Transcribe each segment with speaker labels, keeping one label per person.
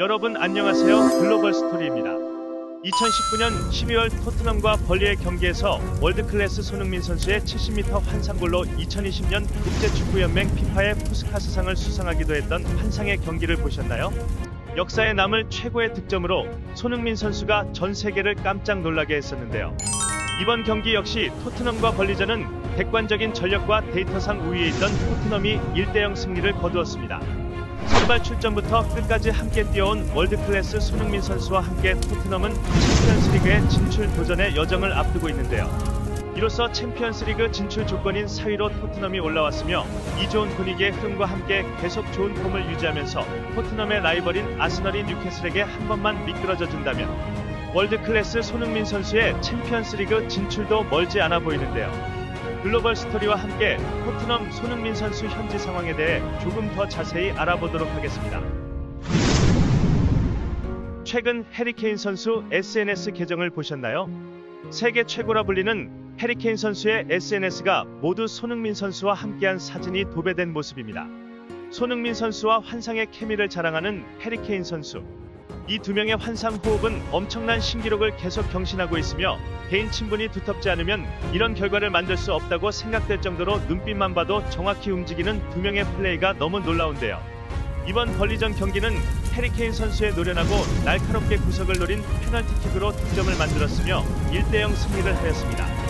Speaker 1: 여러분 안녕하세요. 글로벌 스토리입니다. 2019년 12월 토트넘과 벌리의 경기에서 월드클래스 손흥민 선수의 70m 환상골로 2020년 국제축구연맹 피파의 푸스카스상을 수상하기도 했던 환상의 경기를 보셨나요? 역사에 남을 최고의 득점으로 손흥민 선수가 전 세계를 깜짝 놀라게 했었는데요. 이번 경기 역시 토트넘과 벌리전은 객관적인 전력과 데이터상 우위에 있던 토트넘이 1대0 승리를 거두었습니다. 선발 출전부터 끝까지 함께 뛰어온 월드클래스 손흥민 선수와 함께 토트넘은 챔피언스리그의 진출 도전의 여정을 앞두고 있는데요. 이로써 챔피언스리그 진출 조건인 4위로 토트넘이 올라왔으며 이 좋은 분위기의 흐름과 함께 계속 좋은 폼을 유지하면서 토트넘의 라이벌인 아스널이 뉴캐슬에게 한 번만 미끄러져 준다면 월드클래스 손흥민 선수의 챔피언스리그 진출도 멀지 않아 보이는데요. 글로벌 스토리와 함께 토트넘 손흥민 선수 현지 상황에 대해 조금 더 자세히 알아보도록 하겠습니다. 최근 해리케인 선수 SNS 계정을 보셨나요? 세계 최고라 불리는 해리케인 선수의 SNS가 모두 손흥민 선수와 함께한 사진이 도배된 모습입니다. 손흥민 선수와 환상의 케미를 자랑하는 해리케인 선수. 이 두 명의 환상 호흡은 엄청난 신기록을 계속 경신하고 있으며 개인 친분이 두텁지 않으면 이런 결과를 만들 수 없다고 생각될 정도로 눈빛만 봐도 정확히 움직이는 두 명의 플레이가 너무 놀라운데요. 이번 벌리전 경기는 해리케인 선수의 노련하고 날카롭게 구석을 노린 페널티킥으로 득점을 만들었으며 1대0 승리를 하였습니다.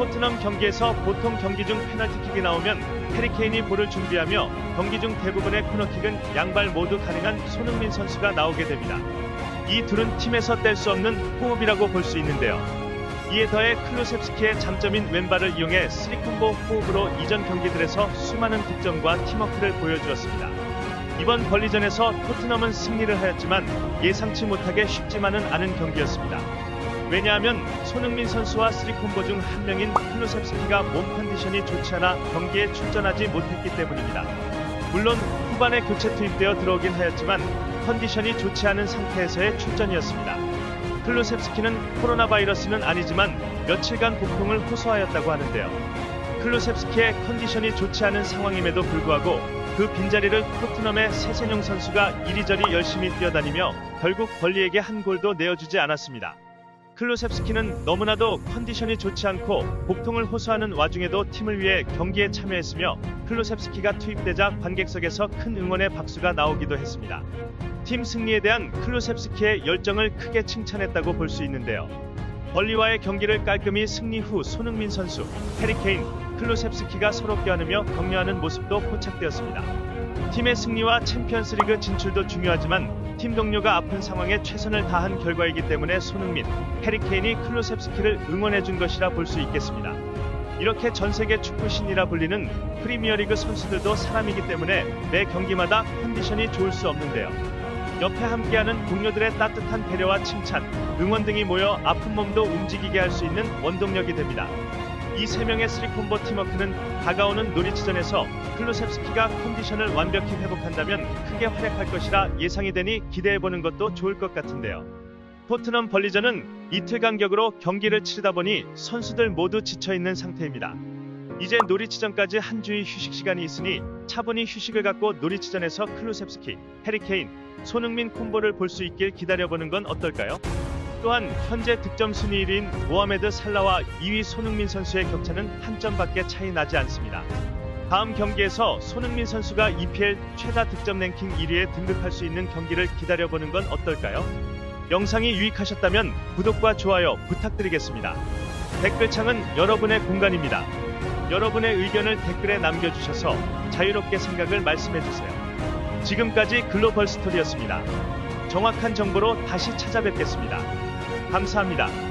Speaker 1: 토트넘 경기에서 보통 경기 중 페널티킥이 나오면 해리케인이 볼을 준비하며 경기 중 대부분의 코너킥은 양발 모두 가능한 손흥민 선수가 나오게 됩니다. 이 둘은 팀에서 뗄 수 없는 호흡이라고 볼 수 있는데요. 이에 더해 클루셉스키의 장점인 왼발을 이용해 스리콤보 호흡으로 이전 경기들에서 수많은 득점과 팀워크를 보여주었습니다. 이번 벌리전에서 토트넘은 승리를 하였지만 예상치 못하게 쉽지만은 않은 경기였습니다. 왜냐하면 손흥민 선수와 스리콤보 중 한 명인 클루셉스키가 몸 컨디션이 좋지 않아 경기에 출전하지 못했기 때문입니다. 물론 후반에 교체 투입되어 들어오긴 하였지만 컨디션이 좋지 않은 상태에서의 출전이었습니다. 클루셉스키는 코로나 바이러스는 아니지만 며칠간 복통을 호소하였다고 하는데요. 클루셉스키의 컨디션이 좋지 않은 상황임에도 불구하고 그 빈자리를 토트넘의 세세뇽 선수가 이리저리 열심히 뛰어다니며 결국 벌리에게 한 골도 내어주지 않았습니다. 클루셉스키는 너무나도 컨디션이 좋지 않고 복통을 호소하는 와중에도 팀을 위해 경기에 참여했으며 클루셉스키가 투입되자 관객석에서 큰 응원의 박수가 나오기도 했습니다. 팀 승리에 대한 클루셉스키의 열정을 크게 칭찬했다고 볼 수 있는데요. 벌리와의 경기를 깔끔히 승리 후 손흥민 선수, 해리케인, 클루셉스키가 서로 껴안으며 격려하는 모습도 포착되었습니다. 팀의 승리와 챔피언스리그 진출도 중요하지만 팀 동료가 아픈 상황에 최선을 다한 결과이기 때문에 손흥민, 해리케인이 클루셉스키를 응원해준 것이라 볼 수 있겠습니다. 이렇게 전 세계 축구 신이라 불리는 프리미어리그 선수들도 사람이기 때문에 매 경기마다 컨디션이 좋을 수 없는데요. 옆에 함께하는 동료들의 따뜻한 배려와 칭찬, 응원 등이 모여 아픈 몸도 움직이게 할 수 있는 원동력이 됩니다. 이 세 명의 스리콤보 팀워크는 다가오는 노리치전에서 클루셉스키가 컨디션을 완벽히 회복한다면 크게 활약할 것이라 예상이 되니 기대해보는 것도 좋을 것 같은데요. 토트넘 벌리전은 이틀 간격으로 경기를 치르다 보니 선수들 모두 지쳐있는 상태입니다. 이제 노리치전까지 한 주의 휴식 시간이 있으니 차분히 휴식을 갖고 노리치전에서 클루셉스키, 해리케인, 손흥민 콤보를 볼 수 있길 기다려보는 건 어떨까요? 또한 현재 득점 순위 1위인 모하메드 살라와 2위 손흥민 선수의 격차는 한 점밖에 차이 나지 않습니다. 다음 경기에서 손흥민 선수가 EPL 최다 득점 랭킹 1위에 등극할 수 있는 경기를 기다려보는 건 어떨까요? 영상이 유익하셨다면 구독과 좋아요 부탁드리겠습니다. 댓글창은 여러분의 공간입니다. 여러분의 의견을 댓글에 남겨주셔서 자유롭게 생각을 말씀해주세요. 지금까지 글로벌 스토리였습니다. 정확한 정보로 다시 찾아뵙겠습니다. 감사합니다.